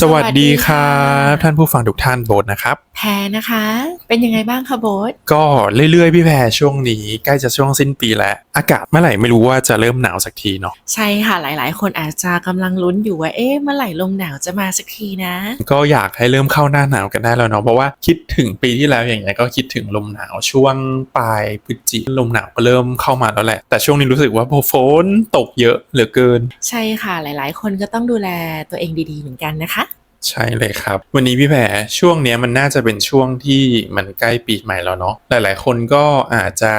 สวัสดีครับ ท่านผู้ฟังทุกท่านโบทนะครับ แพรนะคะ เป็นยังไงบ้างคะโบ๊ทก็เรื่อยๆ พี่แพรช่วงนี้ใกล้จะช่วงสิ้นปีแล้ว อากาศเมื่อไหร่ไม่รู้ว่าจะเริ่มหนาวสักทีเนาะใช่ค่ะหลายๆ คนอาจจะกำลังลุ้นอยู่ว่าเอ๊ะเมื่อไหร่ลมหนาวจะมาสักทีนะ ก็อยากให้เริ่มเข้าหน้าหนาวกันได้แล้วเนาะเพราะว่าคิดถึงปีที่แล้วอย่างเงี้ยก็คิดถึงลมหนาวช่วงปลายพฤศจิลมหนาวก็เริ่มเข้ามาแล้วแหละ แต่ช่วงนี้รู้สึกว่าฝนตกเยอะเหลือเกิน ใช่ค่ะหลาย ๆ คนก็ต้องดูแลตัวเองดีๆเหมือนกันนะคะ ใช่เลยครับ วันนี้พี่แผ่ช่วงเนี้ยมันน่าจะเป็นช่วงที่มันใกล้ปีใหม่แล้วเนาะหลาย ๆ คนก็อาจจะ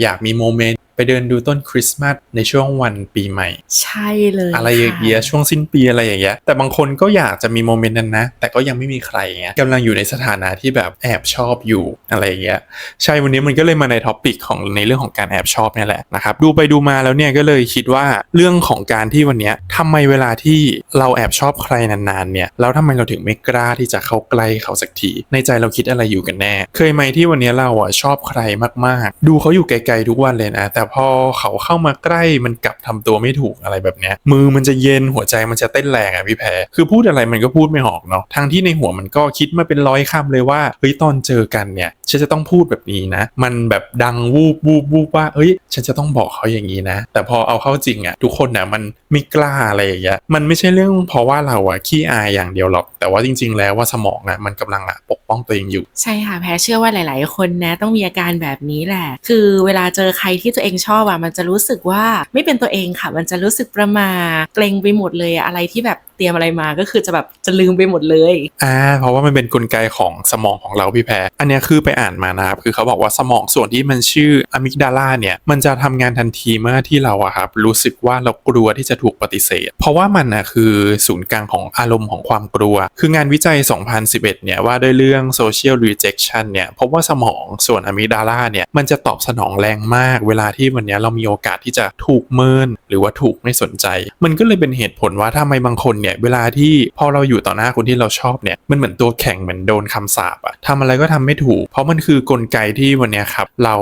อยากมีโมเมนต์ ไปเดินดูต้นคริสต์มาสในช่วงวันปีใหม่ ใช่เลยอะไรอย่างเงี้ยค่ะช่วงสิ้นปีอะไรอย่างเงี้ยแต่บางคนก็อยากจะมีโมเมนต์นั้นนะ แต่ก็ยังไม่มีใครเงี้ยกำลังอยู่ในสถานะที่แบบแอบชอบอยู่อะไรอย่างเงี้ยใช่วันนี้มันก็เลยมาในท็อปิกของในเรื่องของการแอบชอบเนี่ยแหละนะครับดูไปดูมาแล้วเนี่ยก็เลยคิดว่าเรื่องของการที่วันเนี้ยทำไมเวลาที่เราแอบชอบใครนานๆเนี่ยแล้วทำไมเราถึงไม่กล้าที่จะเข้าใกล้เขาสักทีในใจเราคิดอะไรอยู่กันแน่ เคยไหมที่วันเนี้ยเราอะชอบใครมากๆ ดูเขาอยู่ไกลๆทุกวันเลยนะแต่พอเขาเข้ามาใกล้มันกลับทำตัวไม่ถูกอะไรแบบเนี้ยมือมันจะเย็นหัวใจมันจะเต้นแรงอะพี่แพรคือพูดอะไรมันก็พูดไม่ออกเนาะทั้งที่ในหัวมันก็คิดมาเป็นร้อยคำเลยว่าเฮ้ยตอนเจอกันเนี่ยฉันจะต้องพูดแบบนี้นะ มันแบบดังวูบวูบวูบว่าเอ้ย ฉันจะต้องบอกเขาอย่างนี้นะ แต่พอเอาเข้าจริงอะทุกคนน่ะมันไม่กล้าอะไรอย่างเงี้ยมันไม่ใช่เรื่องเพราะว่าเราอะขี้อายอย่างเดียวหรอก แต่ว่าจริง ๆ แล้วว่าสมองอะมันกำลังอะปก ป้องตัวเองอยู่ ใช่ค่ะแพ้เชื่อว่าหลาย ๆ คนนะต้องมีอาการแบบนี้แหละ คือเวลาเจอใครที่ตัวเองชอบอะมันจะรู้สึกว่าไม่เป็นตัวเองค่ะ มันจะรู้สึกประมาเกรงไปหมดเลยอะอะไรที่แบบ รียมอะไรมาก็คือจะแบบจะลืมไปหมดเลยอ่าเพราะว่ามันเป็นกลไกของสมองของเราพี่แพรอันนี้คือไปอ่านมานะครับคือเขาบอกว่าสมองส่วนที่มันชื่ออะมิกดาลาเนี่ยมันจะทำงานทันทีเมื่อที่เราอะครับรู้สึกว่าเรากลัวที่จะถูกปฏิเสธ เพราะว่ามันนะคือศูนย์กลางของอารมณ์ของความกลัว คืองานวิจัย 2011 เนี่ยว่าด้วยเรื่อง social rejection เนี่ยพบว่าสมองส่วนอะมิกดาลาเนี่ยมันจะตอบสนองแรงมาก เวลาที่วันเนี้ยเรามีโอกาสที่จะถูกเมิน หรือว่าถูกไม่สนใจ มันก็เลยเป็นเหตุผลว่าทำไมบางคนเนี่ยเวลาที่พอเราอยู่ต่อหน้าคนที่เราชอบเนี่ยมันเหมือนตัวแข่งเหมือนโดนคำสาปอะทำอะไรก็ทำไม่ถูก เพราะมันคือกลไกที่วันนี้ครับเรา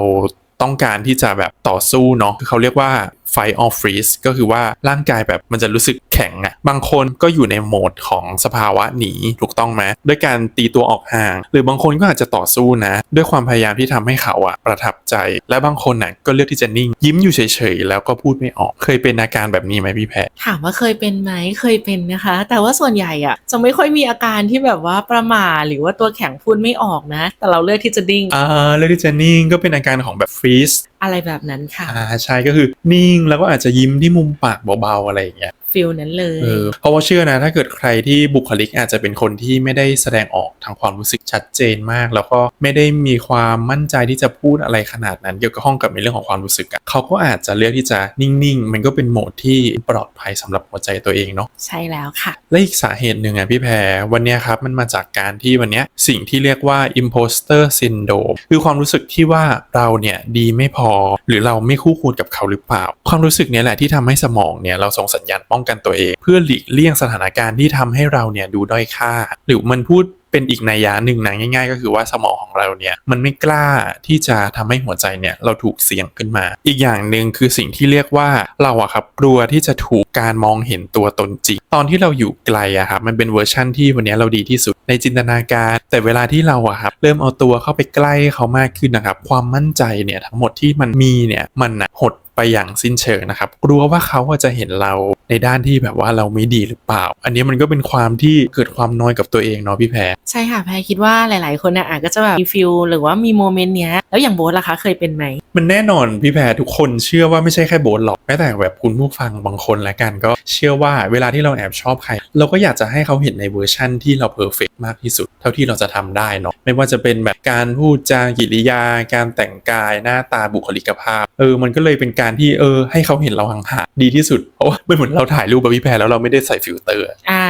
ต้องการที่จะแบบต่อสู้เนาะคือเขาเรียกว่า fight or freeze ก็คือว่าร่างกายแบบมันจะรู้สึกแข็งอะบางคนก็อยู่ในโหมดของสภาวะหนีถูกต้องไหมด้วยการตีตัวออกห่าง หรือบางคนก็อาจจะต่อสู้นะ ด้วยความพยายามที่ทำให้เขาอะประทับใจ และบางคนน่ะก็เลือกที่จะนิ่ง ยิ้มอยู่เฉยๆ แล้วก็พูดไม่ออกเคยเป็นอาการแบบนี้ไหมพี่แพรถามว่าเคยเป็นไหมเคยเป็นนะคะ แต่ว่าส่วนใหญ่อะจะไม่ค่อยมีอาการที่แบบว่าประหม่าหรือว่าตัวแข็งพูดไม่ออกนะ แต่เราเลือกที่จะดิ้งอ่าเลือกที่จะนิ่งก็เป็นอาการของแบบ freeze อะไรแบบนั้นค่ะอ่าใช่ก็คือนิ่งแล้วก็อาจจะยิ้มที่มุมปากเบาๆอะไรอย่างเงี้ย ฟิลนั้นเลยเออเพราะว่าเชื่อนะ ถ้าเกิดใครที่บุคลิกอาจจะเป็นคนที่ไม่ได้แสดงออกทางความรู้สึกชัดเจนมาก แล้วก็ไม่ได้มีความมั่นใจที่จะพูดอะไรขนาดนั้น เกี่ยวกับห้องกับในเรื่องของความรู้สึกอะเขาก็อาจจะเลือกที่จะนิ่งๆ มันก็เป็นโหมดที่ปลอดภัยสำหรับหัวใจตัวเองเนาะใช่แล้วค่ะ และอีกสาเหตุหนึ่งอะพี่แพรวันเนี้ยครับมันมาจากการที่วันเนี้ยสิ่งที่เรียกว่า imposter syndrome คือความรู้สึกที่ว่าเราเนี่ยดีไม่พอ หรือเราไม่คู่ควรกับเขาหรือเปล่า ความรู้สึกเนี้ยแหละที่ทำให้สมองเนี่ยเราส่งสัญญาณป้องกันตัวเอง เพื่อหลีกเลี่ยงสถานการณ์ที่ทำให้เราเนี่ยดูด้อยค่า หรือมันพูดเป็นอีกนัยยะหนึ่งนะง่าย ๆ ก็คือว่าสมองของเราเนี่ยมันไม่กล้าที่จะทำให้หัวใจเนี่ยเราถูกเสี่ยงขึ้นมา อีกอย่างหนึ่งคือสิ่งที่เรียกว่าเราอะครับกลัวที่จะถูกการมองเห็นตัวตนจริงตอนที่เราอยู่ไกลอะครับมันเป็นเวอร์ชั่นที่วันนี้เราดีที่สุดในจินตนาการ แต่เวลาที่เราอะครับเริ่มเอาตัวเข้าไปใกล้เขามากขึ้นนะครับความมั่นใจเนี่ยทั้งหมดที่มันมีเนี่ยมันหด ไปอย่างสิ้นเชิงนะครับ กลัวว่าเขาจะเห็นเราในด้านที่แบบว่าเราไม่ดีหรือเปล่า อันนี้มันก็เป็นความที่เกิดความน้อยกับตัวเองเนาะพี่แพรใช่ค่ะแพรคิดว่าหลาย ๆ คนน่ะอาจก็จะแบบมีฟิลหรือว่ามีโมเมนต์เนี้ยแล้วอย่างโบ๊ทล่ะคะเคยเป็นไหมมันแน่นอนพี่แพรทุกคนเชื่อว่าไม่ใช่แค่โบนหรอกแม้แต่แบบคุณผู้ฟังบางคนละกันก็เชื่อว่าเวลาที่เราแอบชอบใคร เราก็อยากจะให้เขาเห็นในเวอร์ชั่นที่เราเพอร์เฟกมากที่สุด เท่าที่เราจะทำได้เนาะไม่ว่าจะเป็นแบบการพูดจากิริยา การแต่งกายหน้าตาบุคลิกภาพ เออมันก็เลยเป็นการที่เออให้เขาเห็นเราห่างๆดีที่สุดเพราะว่าไม่เหมือนเราถ่ายรูปแบบพี่แพรแล้วเราไม่ได้ใส่ฟิลเตอร์อ่า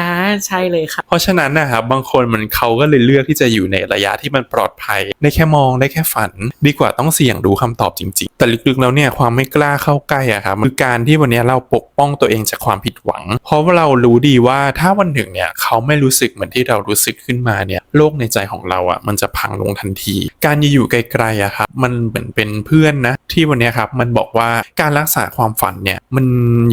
ใช่เลยค่ะ เพราะฉะนั้นนะครับบางคนมันเขาก็เลยเลือกที่จะอยู่ในระยะที่มันปลอดภัย ได้แค่มองได้แค่ฝัน ดีกว่าต้องเสี่ยงดูคำตอบจริง ๆ แต่ลึกๆแล้วเนี่ยความไม่กล้าเข้าใกล้อะครับคือการที่วันนี้เราปกป้องตัวเองจากความผิดหวัง เพราะว่าเรารู้ดีว่าถ้าวันหนึ่งเนี่ยเขาไม่รู้สึกเหมือนที่เรารู้สึกขึ้นมาเนี่ยโลกในใจของเราอะมันจะพังลงทันที การอยู่ไกลๆอะครับมันเหมือนเป็นเพื่อนนะที่วันนี้ครับมันบอกว่าการรักษาความฝันเนี่ยมัน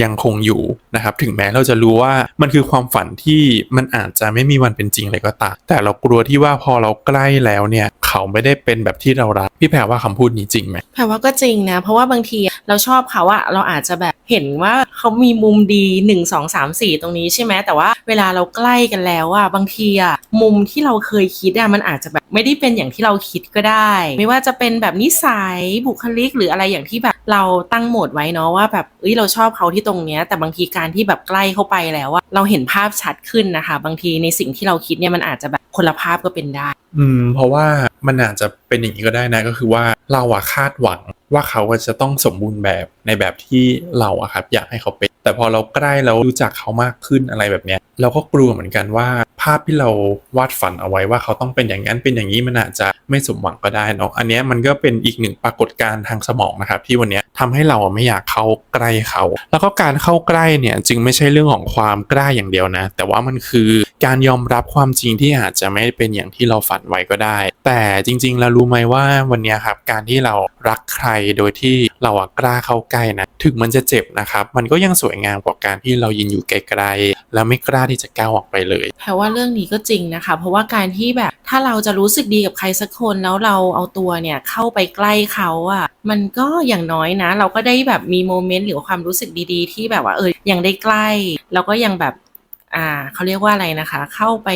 ยังคงอยู่นะครับถึงแม้เราจะรู้ว่ามันคือความฝันที่มันอาจจะไม่มีวันเป็นจริงเลยก็ตามแต่เรากลัวที่ว่าพอเราใกล้แล้วเนี่ยเขาไม่ได้เป็นแบบที่เรารักพี่แพรว่าคำพูดนี้จริงไหมแปลว่าก็จริงนะ เพราะว่าบางทีเราชอบเขาอะเราอาจจะแบบเห็นว่าเขามีมุมดีหนึ่งสองสามสี่ตรงนี้ใช่ไหมแต่ว่าเวลาเราใกล้กันแล้วอะบางทีอะมุมที่เราเคยคิดอะมันอาจจะแบบไม่ได้เป็นอย่างที่เราคิดก็ได้ ไม่ว่าจะเป็นแบบนิสัยบุคลิกหรืออะไรอย่างที่แบบ เราตั้งโหมดไว้เนาะว่าแบบเอ้ยเราชอบเขาที่ตรงเนี้ย แต่บางทีการที่แบบใกล้เข้าไปแล้วอะเราเห็นภาพชัดขึ้นนะคะ บางทีในสิ่งที่เราคิดเนี่ยมันอาจจะแบบคนละภาพก็เป็นได้ อืม เพราะว่ามันอาจจะเป็นอย่างนี้ก็ได้นะก็คือว่าเราอะคาดหวังว่าเขาจะต้องสมบูรณ์แบบในแบบที่เราอะครับอยากให้เขาเป็น แต่พอเราใกล้แล้วรู้จักเขามากขึ้นอะไรแบบเนี้ย เราก็กลัวเหมือนกันว่าาพที่เราวาดฝันเอาไว้ว่าเขาต้องเป็นอย่างนั้นเป็นอย่างนี้มันอาจจะไม่สมหวังก็ได้เนาะอันนี้มันก็เป็นอีกหนึ่งปรากฏการณ์ทางสมองนะครับ ที่วันนี้ยทำให้เราไม่อยากเข้าใกล้เขา แล้วก็การเข้าใกล้เนี่ยจึงไม่ใช่เรื่องของความกล้าอย่างเดียวนะ แต่ว่ามันคือการยอมรับความจริงที่อาจจะไม่เป็นอย่างที่เราฝันไว้ก็ได้ แต่จริงๆเรารู้ไหมว่าวันนี้ครับการที่เรารักใครโดยที่เราอะกล้าเข้าใกล้นะถึงมันจะเจ็บนะครับ มันก็ยังสวยงามกว่าการที่เรายืนอยู่ไกลๆแล้วไม่กล้าที่จะก้าวออกไปเลยแปลว่าเรื่องนี้ก็จริงนะคะ เพราะว่าการที่แบบถ้าเราจะรู้สึกดีกับใครสักคนแล้วเราเอาตัวเนี่ยเข้าไปใกล้เขาอะ่ะมันก็อย่างน้อยนะ เราก็ได้แบบมีโมเมนต์หรือความรู้สึกดีๆ ที่แบบว่าเออยังได้ใกล้ แล้วก็ยังแบบ อ่าเขาเรียกว่าอะไรนะคะ เข้าไป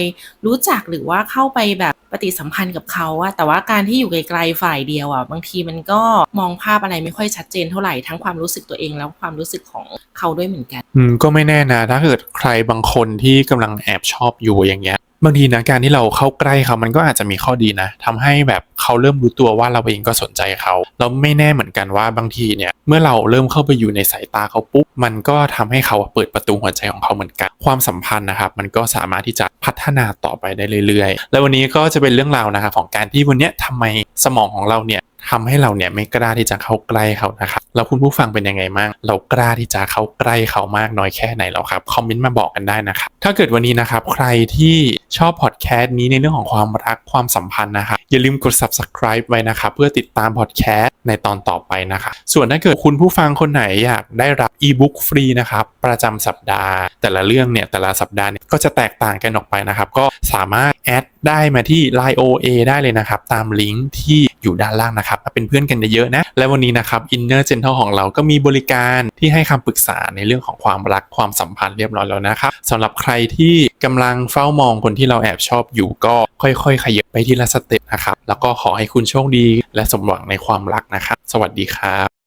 รู้จักหรือว่าเข้าไปแบบปฏิสัมพันธ์กับเขาอะแต่ว่าการที่อยู่ไกลๆฝ่ายเดียวอะบางทีมันก็มองภาพอะไรไม่ค่อยชัดเจนเท่าไหร่ทั้งความรู้สึกตัวเองแล้วความรู้สึกของเขาด้วยเหมือนกัน อืมก็ไม่แน่นะ ถ้าเกิดใครบางคนที่กำลังแอบชอบอยู่อย่างเงี้ย บางทีนะการที่เราเข้าใกล้เขามันก็อาจจะมีข้อดีนะทำให้แบบเขาเริ่มรู้ตัวว่าเราเองก็สนใจเขาแล้วไม่แน่เหมือนกันว่าบางทีเนี่ยเมื่อเราเริ่มเข้าไปอยู่ในสายตาเขาปุ๊บมันก็ทำให้เขาเปิดประตูหัวใจของเขาเหมือนกัน ความสัมพันธ์นะครับ มันก็สามารถที่จะพัฒนาต่อไปได้เรื่อยๆ แล้ววันนี้ก็จะเป็นเรื่องราวนะครับของการที่วันนี้ยทำไมสมองของเราเนี่ยทำให้เราเนี่ยไม่กล้าที่จะเข้าใกล้เขานะครับแล้วคุณผู้ฟังเป็นยังไงบ้างเรากล้าที่จะเข้าใกล้เขามากน้อยแค่ไหนแล้วครับคอมเมนต์มาบอกกันได้นะครับถ้าเกิดวันนี้นะครับใครที่ ชอบพอดแคสต์นี้ในเรื่องของความรักความสัมพันธ์นะครับอย่าลืมกด subscribe ไว้นะครับเพื่อติดตามพอดแคสต์ในตอนต่อไปนะครับส่วนถ้าเกิดคุณผู้ฟังคนไหนอยากได้รับอีบุ๊กฟรีนะครับประจำสัปดาห์ แต่ละเรื่องเนี่ยแต่ละสัปดาห์เนี่ยก็จะแตกต่างกันออกไปนะครับก็สามารถแอดได้มาที่ Line OA ได้เลยนะครับตามลิงก์ที่อยู่ด้านล่างนะครับมาเป็นเพื่อนกันเยอะๆนะ และวันนี้นะครับ Inner Gentle ของเราก็มีบริการที่ให้คำปรึกษาในเรื่องของความรักความสัมพันธ์เรียบร้อยแล้วนะครับสำหรับใครที่กำลังเฝ้ามองคนที่เราแอบชอบอยู่ก็ค่อยๆ ขยับไปทีละสเต็ปนะครับ แล้วก็ขอให้คุณโชคดีและสมหวังในความรักนะครับ สวัสดีครับ